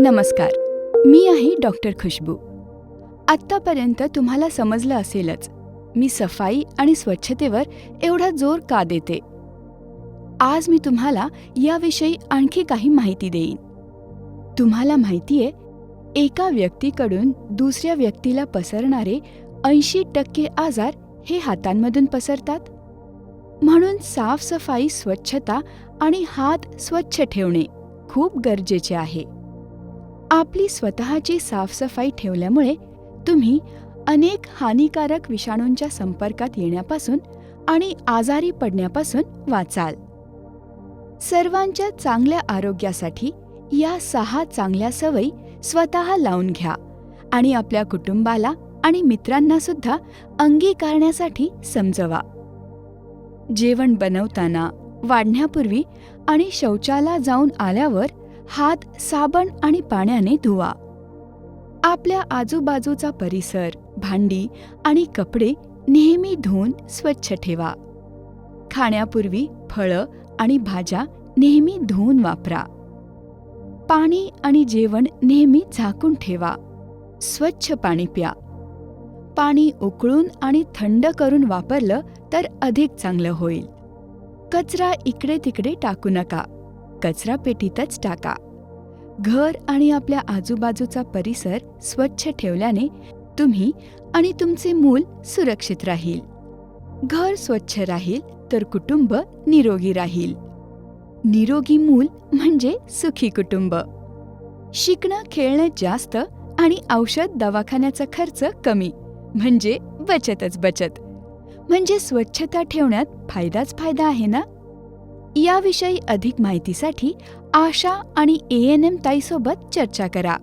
नमस्कार. मी आहे डॉक्टर खुशबू. आत्तापर्यंत तुम्हाला समजलं असेलच मी सफाई आणि स्वच्छतेवर एवढा जोर का देते? आज मी तुम्हाला याविषयी आणखी काही माहिती देईन. तुम्हाला माहितीये एका व्यक्तीकडून दुसऱ्या व्यक्तीला पसरणारे ऐंशी टक्के आजार हे हातांमधून पसरतात. म्हणून साफसफाई स्वच्छता आणि हात स्वच्छ ठेवणे खूप गरजेचे आहे. आपली स्वतःची साफसफाई ठेवल्यामुळे तुम्ही अनेक हानिकारक विषाणूंच्या संपर्कात येण्यापासून आणि आजारी पडण्यापासून वाचाल. सर्वांच्या चांगल्या आरोग्यासाठी या सहा चांगल्या सवयी स्वतः लावून घ्या आणि आपल्या कुटुंबाला आणि मित्रांना सुद्धा अंगीकारण्यासाठी समजवा. जेवण बनवताना वाढण्यापूर्वी आणि शौचाला जाऊन आल्यावर हात साबण आणि पाण्याने धुवा. आपल्या आजूबाजूचा परिसर भांडी आणि कपडे नेहमी धुवून स्वच्छ ठेवा. खाण्यापूर्वी फळं आणि भाज्या नेहमी धुवून वापरा. पाणी आणि जेवण नेहमी झाकून ठेवा. स्वच्छ पाणी प्या. पाणी उकळून आणि थंड करून वापरलं तर अधिक चांगलं होईल. कचरा इकडे तिकडे टाकू नका. कचरा पेटीतच टाका. घर आणि आपल्या आजूबाजूचा परिसर स्वच्छ ठेवल्याने तुम्ही आणि तुमचे मूल सुरक्षित राहील. घर स्वच्छ राहील तर कुटुंब निरोगी राहील. निरोगी मूल म्हणजे सुखी कुटुंब. शिकणं खेळणं जास्त आणि औषध दवाखान्याचा खर्च कमी म्हणजे बचतच बचत. म्हणजे स्वच्छता ठेवण्यात फायदाच फायदा आहे ना? याविषयी अधिक माहितीसाठी आशा आणि ए एन एम ताईसोबत चर्चा करा.